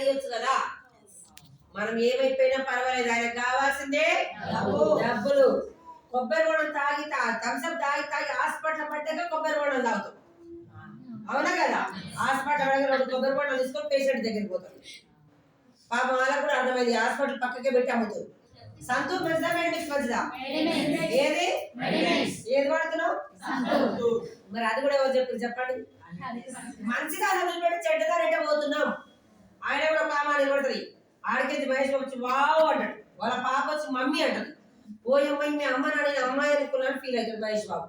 అడిగొచ్చు కదా? మనం ఏమైపోయినా పర్వాలేదు. ఆయనకు కావాల్సిందే డబ్బులు. కొబ్బరి బొండం తాగి థమ్స్అప్ తాగి తాగి హాస్పిటల్ పడ్డాక కొబ్బరి బొండం తాగుతాం. అవునా కదా? హాస్పిటల్ రెండు కొబ్బరి బొండం తీసుకొని పేషెంట్ దగ్గరికి పోతాం. పాపం వాళ్ళకు కూడా అర్థమైంది. హాస్పిటల్ పక్కకే పెట్టి అమ్ముతారు. సంతూర్ మంచిదా మెడిమిక్స్ మంచిదా ఏది? ఏది వాడుతున్నావు? మరి అది కూడా ఎవరు చెప్పారు చెప్పండి. మంచిదా చెడ్డదా రేటే పోతున్నాం? ఆయన కూడా ఒక ఆమె నిలబడుతుంది ఆడికెళ్ళి మహేష్ వచ్చి వావ్ అంటాడు. వాళ్ళ పాప వచ్చి మమ్మీ అంటది. ఓ అమ్మాయి మీ అమ్మ నేను అమ్మాయి అనుకున్నాను ఫీల్ అవుతాడు మహేష్ బాబు.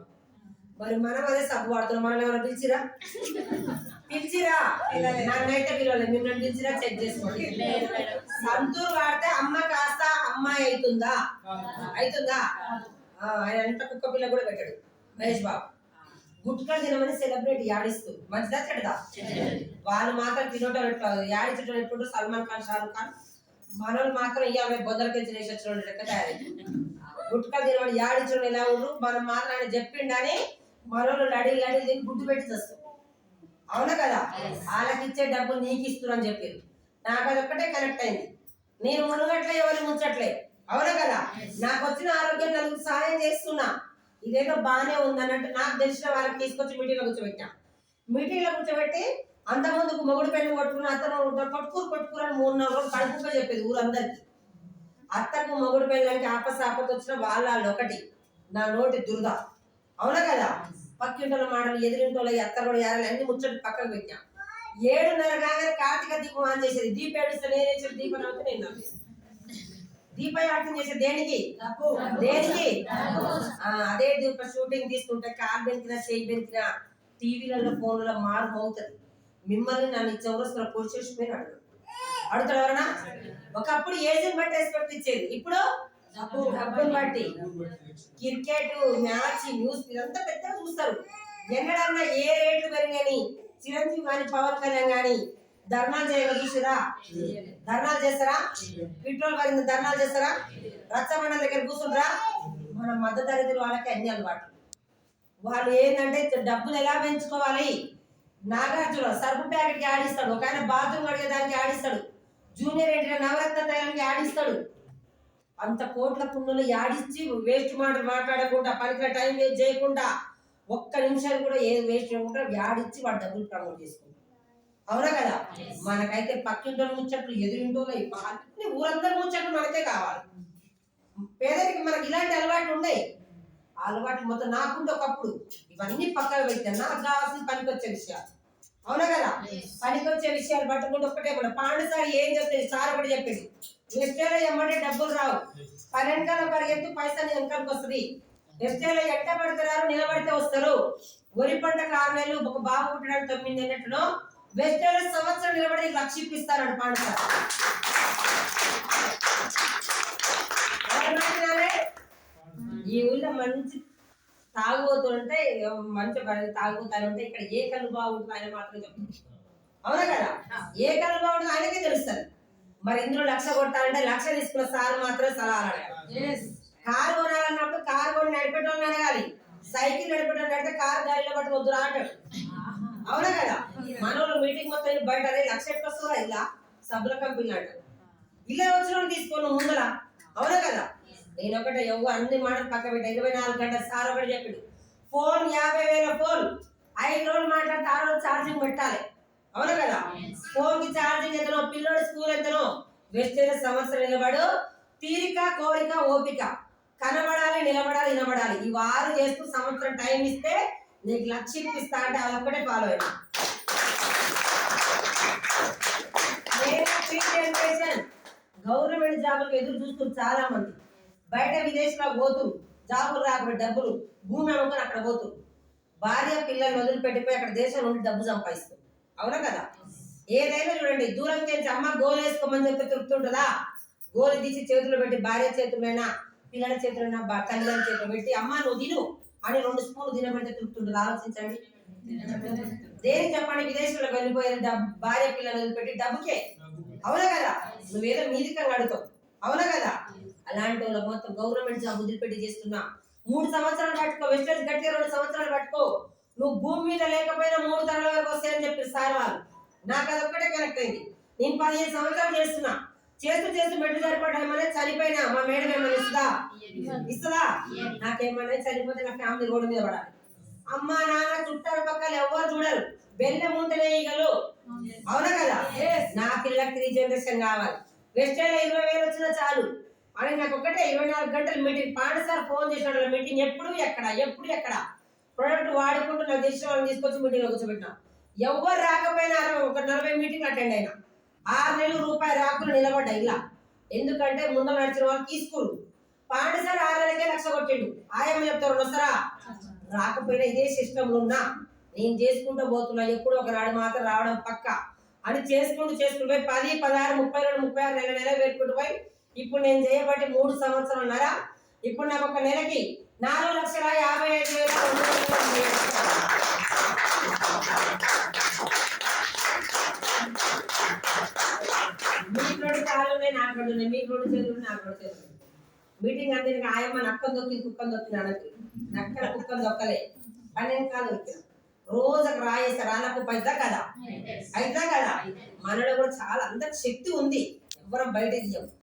మరి మనం అదే సబ్బు వాడుతున్నాం. మనం ఎవరైనా పిలిచిరా? పిలిచిరా? నన్నైతే పిలవలేదు. మిమ్మల్ని పిలిచిరా? చెక్ చేసుకోండి. సంతూర్ వాడితే అమ్మ కాస్త అమ్మాయి అవుతుందా? అవుతుందా? ఆయన అంత కుక్క పిల్ల కూడా పెట్టాడు. మహేష్ బాబు. గుట్కా తినమని సెలబ్రిటీ యాడిస్తూ? మంచిదా చెడ్డదా? వాళ్ళు మాత్రం తినటం యాడించడం ఎప్పుడు సల్మాన్ ఖాన్ షారుఖ్ ఖాన్? మనల్ని మాత్రం ఇయ్యాలి బొద్దలకి చేసి వచ్చిన లెక్క తయారైంది గుట్కా తినమని యాడించడం ఎలా ఉండు మనం మాత్రం ఆయన చెప్పిండని మనోళ్ళు లడి లడి తిని గుడ్డు పెట్టి చేస్తాం అవునా కదా? వాళ్ళకి ఇచ్చే డబ్బులు నీకు ఇస్తున్నాను చెప్పారు. నాకు అది ఒక్కటే కనెక్ట్ అయింది. నేను మునుగట్లే ఎవరు ముంచట్లే అవునా కదా? నాకు వచ్చిన ఆరోగ్యం నలుగురు సహాయం చేస్తున్నా. ఇదేదో బాగానే ఉందన్నట్టు నాకు తెలిసిన వాళ్ళకి తీసుకొచ్చి మీటింగ్లో కూర్చోబెట్టా. మీటింగ్లో కూర్చోబెట్టి అంత ముందుకు మొగుడు పెళ్ళి కొట్టుకున్న అతను కొట్టుకూరు కొట్టుకూరు అని మూడు నాలుగు రోజులు కడుపుగా చెప్పేది ఊరందరికి. అత్తకు మొగుడు పెళ్ళంటే ఆపసాపత వచ్చిన వాళ్ళ ఒకటి నా నోటి దురద. అవునా కదా? పక్కింటోళ్ళ మాటలు ఎదిరింటోళ్ళ అత్త కూడా యారాలు అన్ని ముచ్చటి పక్కకు పెట్టాం. ఏడున్నర కాగానే కార్తీక దీపం ఆన్ చేసేది. దీపం ఏడుస్తే నేను దీపం అవుతే నేను నమ్మేసి దీపయాటం చేసే దేనికి? దేనికి? అదే దీప షూటింగ్ తీసుకుంటే కార్ బెంకినా చేయి బెంకినా టీవీలలో ఫోన్లలో మార్పు అవుతుంది మిమ్మల్ని నన్ను చౌరస్తులో పొడిచేసిపోయిన అడుగు. అడుగుతాడు ఎవరన్నా? ఒకప్పుడు ఏజ్ని బట్టి రెస్పెక్ట్ ఇచ్చేది. ఇప్పుడు? డబ్బుని బట్టి. క్రికెట్ మ్యాచ్ న్యూస్ ఇదంతా పెద్దగా చూస్తారు. ఎన్నడన్నా ఏ రేట్లు పెరిగాని చిరంజీవి కానీ పవన్ కళ్యాణ్ కానీ ధర్నాలు చేయగా చూసిరా? ధర్నాలు చేస్తారా? పెట్రోల్ పడింది ధర్నాలు చేస్తారా? రచ్చబండ దగ్గర కూర్చుంటారా మన మధ్యతరగతి వాళ్ళకి అన్ని అలవాటు వాళ్ళు ఏంటంటే డబ్బులు ఎలా పెంచుకోవాలి? నాగార్జున సరుకు ప్యాకెట్కి ఆడిస్తాడు. ఒక ఆయన బాత్రూమ్ అడిగేదానికి ఆడిస్తాడు. జూనియర్ ఎన్టీఆర్ నవరత్న తయానికి ఆడిస్తాడు. అంత కోట్ల పుణ్యులు యాడిచ్చి వేస్ట్ మాటలు మాట్లాడకుండా పనికిన టైం వేస్ట్ చేయకుండా ఒక్క నిమిషాలు కూడా ఏది వేస్ట్ చేయకుండా యాడిచ్చి వాడు డబ్బులు ప్రమోట్ చేసుకుంటాడు. అవునా కదా? మనకైతే పక్కింటో ముచ్చట్లు ఎదురింటో అన్ని ఊరందరి ముచ్చట్లు మనకే కావాలి. పేదరికి మనకి ఇలాంటి అలవాట్లు ఉన్నాయి. ఆ అలవాట్లు మొత్తం నాకుంటే ఒకప్పుడు ఇవన్నీ పక్కన పెట్టాను నాకు కావాల్సిన పనికొచ్చే విషయాలు. అవునా కదా? పనికొచ్చే విషయాలు పట్టుకుంటే ఒక్కటే కూడా. పాండు సార్ ఏం చెప్పింది సార్ ఒకటి చెప్పింది. ఎస్టేలో ఎమ్మంటే డబ్బులు రావు. పన్నెండుకాల పరిగెత్తు పైసలు వెనకాలకు వస్తుంది. ఎస్టేలో ఎట్ట పడతారు నిలబడితే వస్తారు. వరి పంటకు ఆరు నెలలు ఒక బాబు పుట్టడానికి తొమ్మిది నెలలు వెస్టేలో సంవత్సరం నిలబడి నీకు లక్ష ఇప్పిస్తారని పాండు సార్ ఎవరు మాట్లాడారే? ఈ ఊళ్ళో మంచి తాగుబోతుంటే మంచి ఉంటే ఇక్కడ ఏ కళ్ళు బాగుంటుంది ఆయన మాత్రం చెప్తుంది అవునా కదా? ఏ కళ్ళు బాగుంటుంది ఆయనకే తెలుస్తుంది. మరి ఇందులో లక్ష కొట్టాలంటే లక్ష తీసుకున్న సార్ మాత్రం సలహాలు అడగాలి కారు కొనాలన్నప్పుడు కారు కొని నడిపేటోళ్ళని అడగాలి. సైకిల్ నడిపేటోళ్ళు నడితే కారు గాలిలో పట్టి వద్దురా అంటాడు. అవునా కదా? మనోళ్ళు మీటింగ్ మొత్తం బయట అదే లక్ష ఎట్టు వస్తుందా ఇలా సబ్బుల కంపెనీ అంటారు ఇలా వచ్చిన తీసుకోను ముందర. అవునా కదా? నేను ఒకటే ఎవ్వ అన్ని మాటలు పక్క పెట్టా. ఇరవై నాలుగు గంటల సార్ ఒకటి చెప్పాడు. ఫోన్ యాభై వేల ఫోన్. ఐదు రోజులు మాట్లాడితే ఆ రోజు ఛార్జింగ్ పెట్టాలి. అవునా కదా? ఫోన్కి ఛార్జింగ్ ఎంతనో పిల్లోడి స్కూల్ ఎంతనో. వెస్టైన సంవత్సరం నిలబడు. తీరిక కోరిక ఓపిక. కనబడాలి నిలబడాలి వినబడాలి. ఈ వారు చేస్తూ సంవత్సరం టైం ఇస్తే నీకు లక్ష ఇప్పిస్తా అంటే అదొక్కటే ఫాలో అయినా. గవర్నమెంట్ జాబులకు ఎదురు చూస్తున్నారు చాలా మంది బయట విదేశాలకు పోతురు జాబులు రాకుండా డబ్బులు భూమి అమ్ముకొని అక్కడ పోతురు భార్య పిల్లల్ని వదిలిపెట్టిపోయి అక్కడ దేశం నుండి డబ్బు సంపాదిస్తారు అవునా కదా? ఏదైనా చూడండి దూరం చేసి అమ్మ గోలు వేసుకోమని చెప్పి తృప్తుంటుందా గోలు తీసి చేతులు పెట్టి భార్య చేతులైనా పిల్లల చేతులైనా తల్లిదండ్రుల చేతులు పెట్టి అమ్మ నువ్వు తిను. అని రెండు స్పూన్లు తినబెడితే తృప్తుంటుంది. ఆలోచించండి. దేని చెప్పండి? విదేశంలోకి వెళ్ళిపోయేది భార్య పిల్లలు పెట్టి డబ్బుకే. అవునా కదా? నువ్వేదో మీదికంగా అడుగుతావు అవునా కదా? అలాంటి వాళ్ళ మొత్తం గవర్నమెంట్ జాబ్ వదిలిపెట్టి చేస్తున్నా. మూడు సంవత్సరాలు పట్టుకో. వెస్టర్స్ గట్టిగా రెండు సంవత్సరాలు పట్టుకో. నువ్వు భూమి మీద లేకపోయినా మూడు తరాల వరకు వస్తాయని చెప్పి సార్ వాళ్ళు. నాకు అదొక్కటే ఒక్కటే కనెక్ట్ అయింది. నేను పదిహేను సంవత్సరాలు చేస్తున్నా. చేస్తూ చేస్తూ మెట్టు సరిపడమనే చనిపోయినా మా మేడం ఏమైనా ఇస్తుందా? ఇస్తుందా? నాకేమైనా చనిపోతే నా ఫ్యామిలీ రోడ్డు మీద పడాలి. అమ్మ నాన్న చుట్టాల పక్కల ఎవరు చూడరు. బెల్లం ఉంటేనే ఈగలు. అవునా. కదా? నా పిల్లకి త్రీ జనరేషన్ కావాలి. వెస్టైన్ ఇరవై వేలు వచ్చినా చాలు. అని నాకు ఒకటే ఇరవై నాలుగు గంటలు మీటింగ్ పాండసారి ఫోన్ చేసిన మీటింగ్ ఎప్పుడు ఎక్కడ ఎప్పుడు ఎక్కడ? ప్రొడక్ట్ వాడుకుంటూ నాకు తెలిసిన వాళ్ళని తీసుకొచ్చి మీటింగ్లో కూర్చోబెట్టినా. ఎవరు రాకపోయినా ఒక నలభై మీటింగ్ అటెండ్ అయినా. ఆరు నెలలు రూపాయి రాకులు నిలబడ్డా ఇలా. ఎందుకంటే ముందు నడిచిన వాళ్ళు తీసుకురు. పాండసారి ఆరు నెలలకే లక్ష కొట్టిండు. ఆయమ్మ చెప్తారు వస్తారా రాకపోయినా ఇదే సిస్టంలో ఉన్నా. నేను చేసుకుంటూ పోతున్నా. ఎప్పుడు ఒక నాడు మాత్రం రావడం పక్క. అని చేసుకుంటూ చేసుకుంటూ పోయి పది పదహారు ముప్పై రెండు ముప్పై ఆరు నెల నెల పెట్టుకుంటూ పోయి ఇప్పుడు నేను చేయబట్టి మూడు సంవత్సరాలున్నారా? ఇప్పుడు నాకు ఒక నెలకి నాలుగు లక్షల యాభై ఐదు వేల నాకు రెండు ఉన్నాయి మీకు రెండు చేతులు నాకు రెండు చేతులు. మీటింగ్ అంటే ఇంకా ఆయమ్మ నక్కను దొక్కి కుక్కను దొక్కి అనకి నక్కల కుక్కను దొక్కలే. పన్నెండు కాలు దొక్కిన. రోజుకు రాయేస్తే రాళ్ళకు పైదా కదా? అయితా కదా? మనలో కూడా చాలా అందరికి శక్తి ఉంది. ఎవరం బయట తీయం